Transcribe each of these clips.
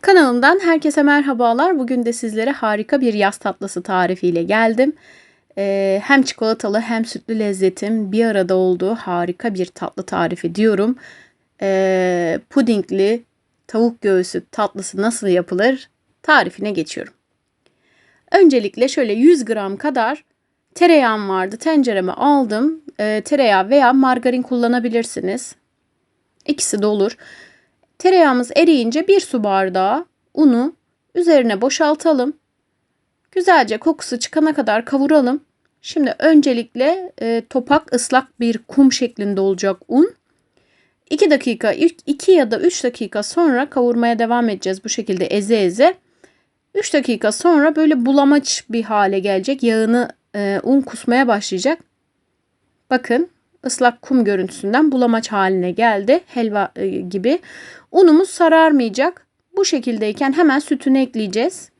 Kanalımdan herkese merhabalar. Bugün de sizlere harika bir yaz tatlısı tarifiyle geldim. Ee, hem çikolatalı hem sütlü lezzetin bir arada olduğu harika bir tatlı tarifi diyorum. Ee, pudingli tavuk göğsü tatlısı nasıl yapılır tarifine geçiyorum. Öncelikle şöyle 100 gram kadar tereyağım vardı. Tencereme aldım. Ee, tereyağı veya margarin kullanabilirsiniz. İkisi de olur. Tereyağımız eriyince bir su bardağı unu üzerine boşaltalım. Güzelce kokusu çıkana kadar kavuralım. Şimdi öncelikle e, topak ıslak bir kum şeklinde olacak un. 2 dakika 2 ya da 3 dakika sonra kavurmaya devam edeceğiz bu şekilde eze eze. 3 dakika sonra böyle bulamaç bir hale gelecek. Yağını e, un kusmaya başlayacak. Bakın ıslak kum görüntüsünden bulamaç haline geldi. Helva e, gibi. Unumuz sararmayacak. Bu şekildeyken hemen sütünü ekleyeceğiz.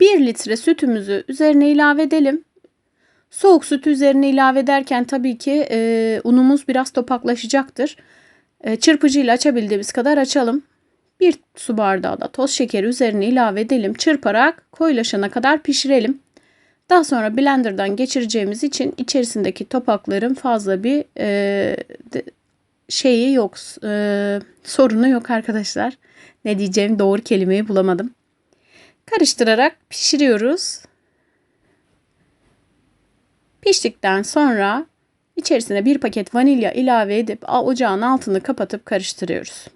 1 litre sütümüzü üzerine ilave edelim. Soğuk sütü üzerine ilave ederken tabii ki e, unumuz biraz topaklaşacaktır. E, çırpıcıyla açabildiğimiz kadar açalım. Bir su bardağı da toz şekeri üzerine ilave edelim. Çırparak koyulaşana kadar pişirelim. Daha sonra blenderdan geçireceğimiz için içerisindeki topakların fazla bir e, şeyi yok, e, sorunu yok arkadaşlar. Ne diyeceğim doğru kelimeyi bulamadım. Karıştırarak pişiriyoruz. Piştikten sonra içerisine bir paket vanilya ilave edip ocağın altını kapatıp karıştırıyoruz.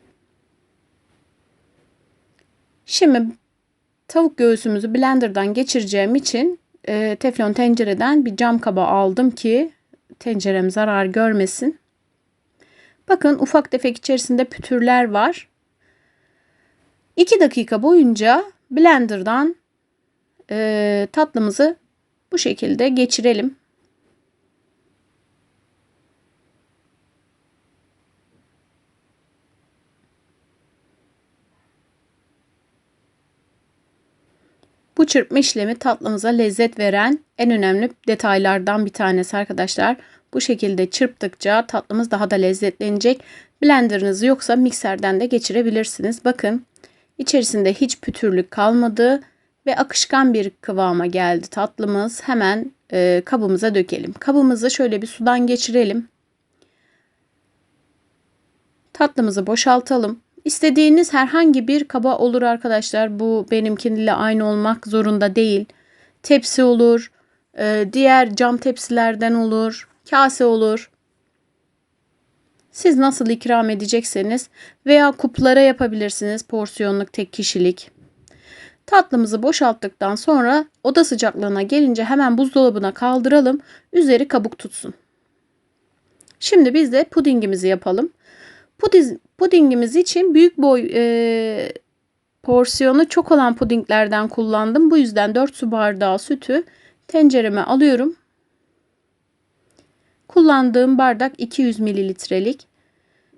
Şimdi tavuk göğsümüzü blenderdan geçireceğim için e, teflon tencereden bir cam kaba aldım ki tencerem zarar görmesin. Bakın ufak tefek içerisinde pütürler var. 2 dakika boyunca blenderdan e, tatlımızı bu şekilde geçirelim. Çırpma işlemi tatlımıza lezzet veren en önemli detaylardan bir tanesi arkadaşlar. Bu şekilde çırptıkça tatlımız daha da lezzetlenecek. Blenderınız yoksa mikserden de geçirebilirsiniz. Bakın içerisinde hiç pütürlük kalmadı ve akışkan bir kıvama geldi tatlımız. Hemen e, kabımıza dökelim. Kabımızı şöyle bir sudan geçirelim. Tatlımızı boşaltalım. İstediğiniz herhangi bir kaba olur arkadaşlar. Bu benimkiyle aynı olmak zorunda değil. Tepsi olur, e, diğer cam tepsilerden olur, kase olur. Siz nasıl ikram edecekseniz veya kuplara yapabilirsiniz porsiyonluk tek kişilik. Tatlımızı boşalttıktan sonra oda sıcaklığına gelince hemen buzdolabına kaldıralım. Üzeri kabuk tutsun. Şimdi biz de pudingimizi yapalım. Puding, pudingimiz için büyük boy e, porsiyonu çok olan pudinglerden kullandım. Bu yüzden 4 su bardağı sütü tencereme alıyorum. Kullandığım bardak 200 mililitrelik.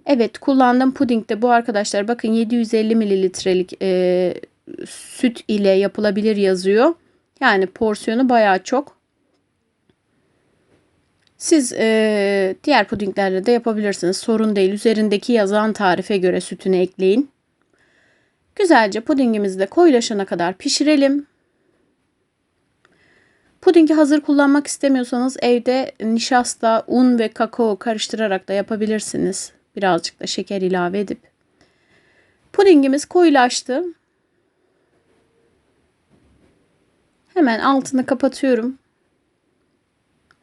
Evet kullandığım puding de bu arkadaşlar. Bakın 750 mililitrelik e, süt ile yapılabilir yazıyor. Yani porsiyonu bayağı çok. Siz e, diğer pudinglerle de yapabilirsiniz. Sorun değil. Üzerindeki yazan tarife göre sütünü ekleyin. Güzelce pudingimizi de koyulaşana kadar pişirelim. Pudingi hazır kullanmak istemiyorsanız evde nişasta, un ve kakao karıştırarak da yapabilirsiniz. Birazcık da şeker ilave edip. Pudingimiz koyulaştı. Hemen altını kapatıyorum.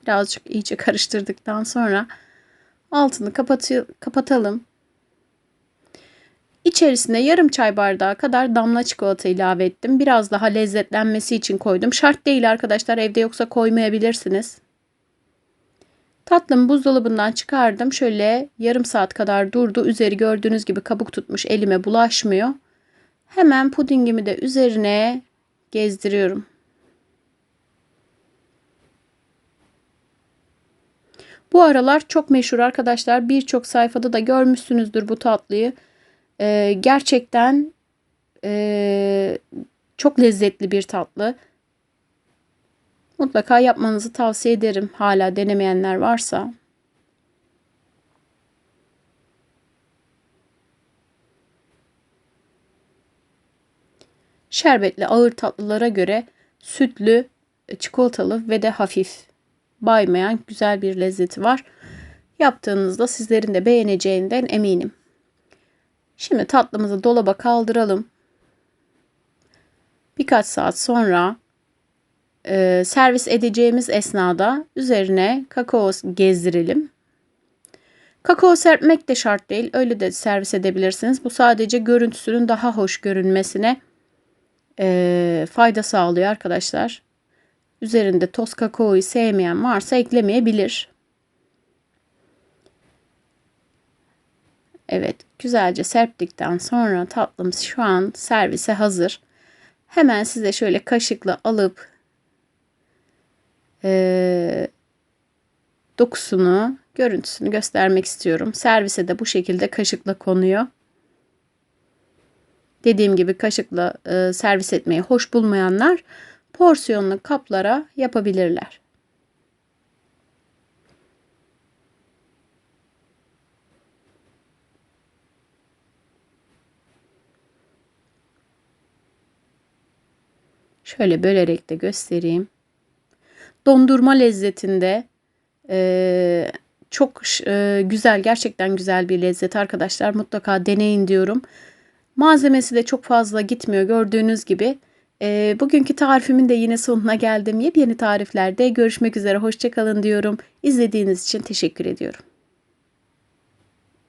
Birazcık iyice karıştırdıktan sonra altını kapatalım. İçerisine yarım çay bardağı kadar damla çikolata ilave ettim. Biraz daha lezzetlenmesi için koydum. Şart değil arkadaşlar evde yoksa koymayabilirsiniz. Tatlımı buzdolabından çıkardım. Şöyle yarım saat kadar durdu. Üzeri gördüğünüz gibi kabuk tutmuş elime bulaşmıyor. Hemen pudingimi de üzerine gezdiriyorum. Bu aralar çok meşhur arkadaşlar. Birçok sayfada da görmüşsünüzdür bu tatlıyı. Ee, gerçekten e, çok lezzetli bir tatlı. Mutlaka yapmanızı tavsiye ederim. Hala denemeyenler varsa. Şerbetli ağır tatlılara göre sütlü, e, çikolatalı ve de hafif baymayan güzel bir lezzeti var. Yaptığınızda sizlerin de beğeneceğinden eminim. Şimdi tatlımızı dolaba kaldıralım. Birkaç saat sonra e, servis edeceğimiz esnada üzerine kakao gezdirelim. Kakao serpmek de şart değil. Öyle de servis edebilirsiniz. Bu sadece görüntüsünün daha hoş görünmesine e, fayda sağlıyor arkadaşlar. Üzerinde toz kakaoyu sevmeyen varsa eklemeyebilir. Evet, güzelce serptikten sonra tatlımız şu an servise hazır. Hemen size şöyle kaşıkla alıp e, dokusunu, görüntüsünü göstermek istiyorum. Servise de bu şekilde kaşıkla konuyor. Dediğim gibi kaşıkla e, servis etmeyi hoş bulmayanlar porsiyonlu kaplara yapabilirler. Şöyle bölerek de göstereyim. Dondurma lezzetinde e, çok e, güzel, gerçekten güzel bir lezzet arkadaşlar. Mutlaka deneyin diyorum. Malzemesi de çok fazla gitmiyor gördüğünüz gibi. E, bugünkü tarifimin de yine sonuna geldim. Yepyeni tariflerde görüşmek üzere. Hoşçakalın diyorum. İzlediğiniz için teşekkür ediyorum.